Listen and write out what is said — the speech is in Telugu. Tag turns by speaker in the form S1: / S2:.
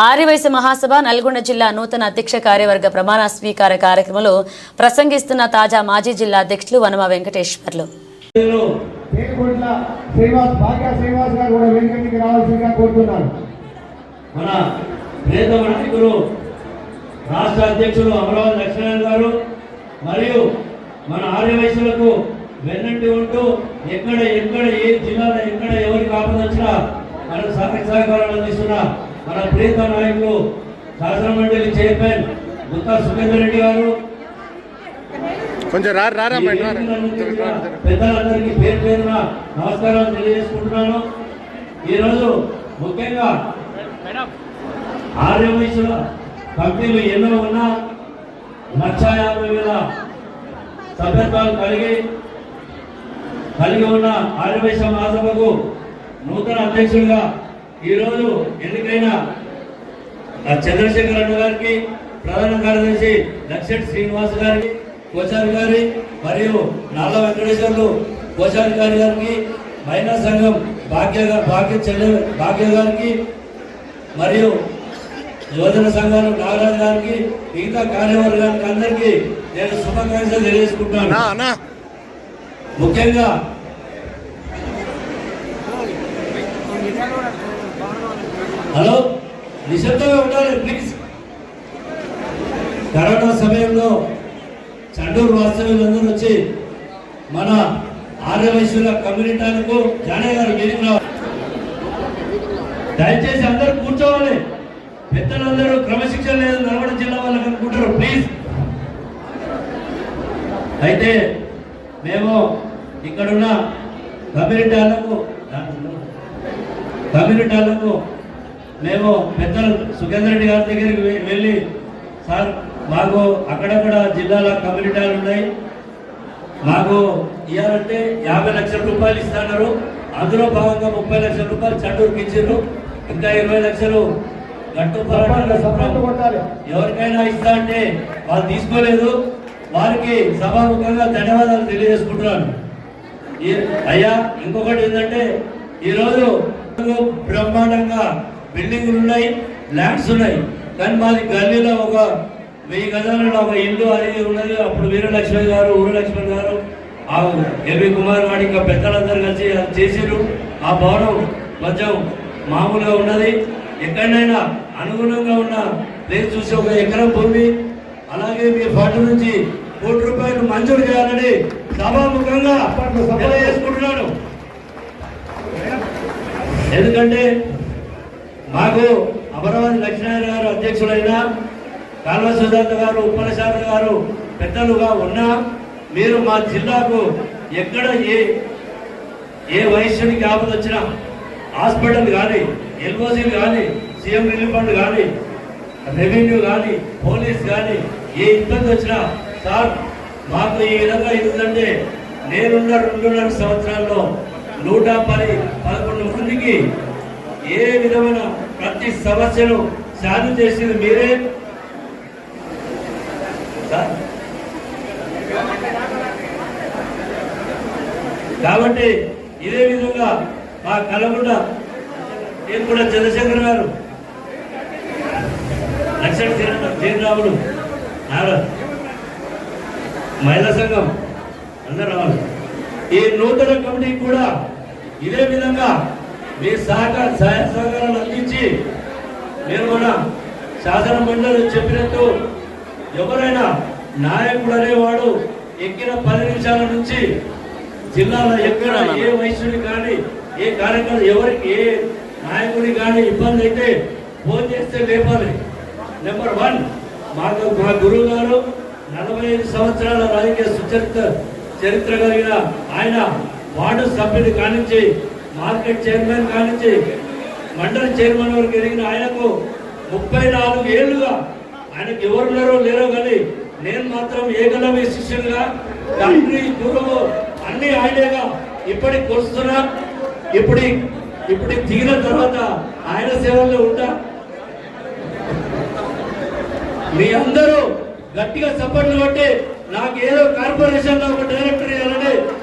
S1: ఆర్యవైశ్య మహాసభ నల్గొండ జిల్లా నూతన అధ్యక్ష కార్యవర్గ ప్రమాణ స్వీకార కార్యక్రమంలో ప్రసంగిస్తున్న తాజా మాజీ జిల్లా అధ్యక్షులు వనమ వెంకటేశ్వర్లు.
S2: రాష్ట్ర అధ్యక్షులు అమరావతి లక్ష్మణ్ గారు మరియు మన ఆర్యవైశ్యులకు వెన్నంటి ఉంటూ ఎక్కడ ఎక్కడ ఏ జిల్లాలో ఎక్కడ ఎవరికి ఆపద వచ్చినా మన సహాయ సహకారాలు అందిస్తున్న మన ప్రీత నాయకులు శాసన మండలి చైర్మన్ గుత్తా సుఖేందర్ రెడ్డి గారు.
S3: కొంచెం రారు రారా
S2: పెద్దలందరికీ పేరు పేరున నమస్కారాలు తెలియజేసుకుంటున్నాను. ఈరోజు ముఖ్యంగా ఆర్య వయసుల కంపెనీలు ఎన్నో ఉన్నా లక్ష యాభై వేల సభ్యత్వాలు కలిగి కలిగి ఉన్న ఆర్యవైశ్య మహాసభకు నూతన అధ్యక్షుడిగా ఈరోజు ఎన్నికైన ఆ చంద్రశేఖర్ అన్న గారికి ప్రధాన కార్యదర్శి లక్ష్మణ్ శ్రీనివాస్ గారికి కోచారి గారి మరియు నాళ్ళ వెంకటేశ్వర్లు కోచారి గారి గారికి మహిళా సంఘం భాగ్య భాగ్య చెల్లె భాగ్య గారికి మరియు యువజన సంఘాలు నాగరాజు గారికి మిగతా కార్యవర్గానికి అందరికీ నేను శుభాకాంక్షలు
S3: అన్నా.
S2: ముఖ్యంగా హలో నిశ్శబ్దంగా ఉండాలి ప్లీజ్ కరోనా సమయంలో చండూరు వాస్తవ్యులందరూ వచ్చి మన ఆర్యవైశ్యుల కమ్యూనిటాలకు జానయ్య గారు మీటింగ్ రావాలి. దయచేసి అందరూ కూర్చోవాలి. పెద్దలందరూ క్రమశిక్షణ లేదు నల్గొండ జిల్లా వాళ్ళకి అనుకుంటారు ప్లీజ్ అయితే మేము ఇక్కడున్న కమ్యూనిటీలకు కమ్యూనిటీలకు మేము పెద్దలు సుఖేందర్ రెడ్డి గారి దగ్గరికి వెళ్ళి సార్ మాకు అక్కడక్కడ జిల్లాల కమ్యూనిటీలు ఉన్నాయి. మాకు ఇవ్వాలంటే యాభై లక్షల రూపాయలు ఇస్తున్నారు. అందులో భాగంగా ముప్పై లక్షల రూపాయలు చండూరుకి ఇచ్చారు ఇంకా ఇరవై లక్షలు గట్టు ఎవరికైనా ఇస్తా అంటే వాళ్ళు తీసుకోలేదు. వారికి సభాముఖంగా ధన్యవాదాలు తెలియజేసుకుంటున్నాను. అయ్యా ఇంకొకటి ఏంటంటే ఈరోజు బ్రహ్మాండంగా బిల్డింగ్లు ఉన్నాయి ల్యాండ్స్ ఉన్నాయి. కానీ మాది గల్లీలో ఒక వెయ్యి గజాలలో ఒక ఇల్లు అది ఉన్నది. అప్పుడు వీరలక్ష్మి గారు ఊరలక్ష్మి గారు ఆ ఎల్వి కుమార్ వాడి ఇంకా పెద్దలందరూ కలిసి అది చేసిరు ఆ భవనం కొంచెం మామూలుగా ఉన్నది. ఎక్కడైనా అనుగుణంగా ఉన్న ప్లేస్ చూసి ఒక ఎకరం భూమి. అలాగే మీ ఫండ్ నుంచి కోటి రూపాయలు మంజూరు చేయాలని సభాముఖంగా తెలియజేసుకుంటున్నాను. ఎందుకంటే మాకు అమరావతి లక్ష్మీనారాయణ గారు అధ్యక్షులైన కాల్వ సుధాంత గారు ఉపనశాఖ గారు పెద్దలుగా ఉన్నా మీరు మా జిల్లాకు ఎక్కడ ఏ ఏ వైశ్యునికి ఆపద వచ్చినా హాస్పిటల్ కానీ ఎల్ఓసీలు కానీ సీఎం రిలీఫ్ ఫండ్ కానీ రెవెన్యూ కానీ పోలీస్ కానీ ఏ ఇబ్బంది వచ్చినా సార్ మాకు ఈ విధంగా ఇస్తుందంటే నేనున్న రెండున్నర సంవత్సరాల్లో నూట పది పదకొండు మందికి ఏ విధమైన ప్రతి సమస్యను సాధన చేసింది మీరే. సార్. కాబట్టి ఇదే విధంగా మా కలగుండ నేను కూడా చంద్రశేఖర్ గారు లక్ష్మణ్ జీరరాముడు నారద్ మహిళా సంఘం అందరూ రావాలి. ఈ నూతన కమిటీ కూడా ఇదే విధంగా మీ సహకార సహాయ సహకారం అందించి మీరు కూడా శాసన మండలి చెప్పినట్టు ఎవరైనా నాయకుడు అనేవాడు ఎక్కిన పది నిమిషాల నుంచి జిల్లాలో ఎక్కడ ఏ వయసుని కానీ ఏ కార్యక్రమం ఎవరికి ఏ నాయకుడి కానీ ఇబ్బంది అయితే ఫోన్ చేస్తే లేపాలి. నెంబర్ వన్ మాకు మా గురువు గారు నలభై ఐదు సంవత్సరాల రాజకీయ సుచరిత్ర చరిత్ర కలిగిన ఆయన వార్డు సభ్యుడి కానించి మార్కెట్ చైర్మన్ కానించి మండలి చైర్మన్ వరకు ఎదిగిన ఆయనకు ముప్పై నాలుగు ఏళ్ళుగా ఆయనకు ఎవరున్నారో లేరో కానీ నేను మాత్రం ఏకలవ్య శిష్యులుగా తండ్రి గురువు అన్ని ఆయనేగా ఇప్పటికి కొలుస్తున్నా. ఇప్పుడు ఇప్పుడు దిగిన తర్వాత ఆయన సేవల్లో ఉంటా. మీ అందరూ గట్టిగా సపోర్ట్లు కొట్టి నాకు ఏదో కార్పొరేషన్లో ఒక డైరెక్టర్ ఇవ్వాలని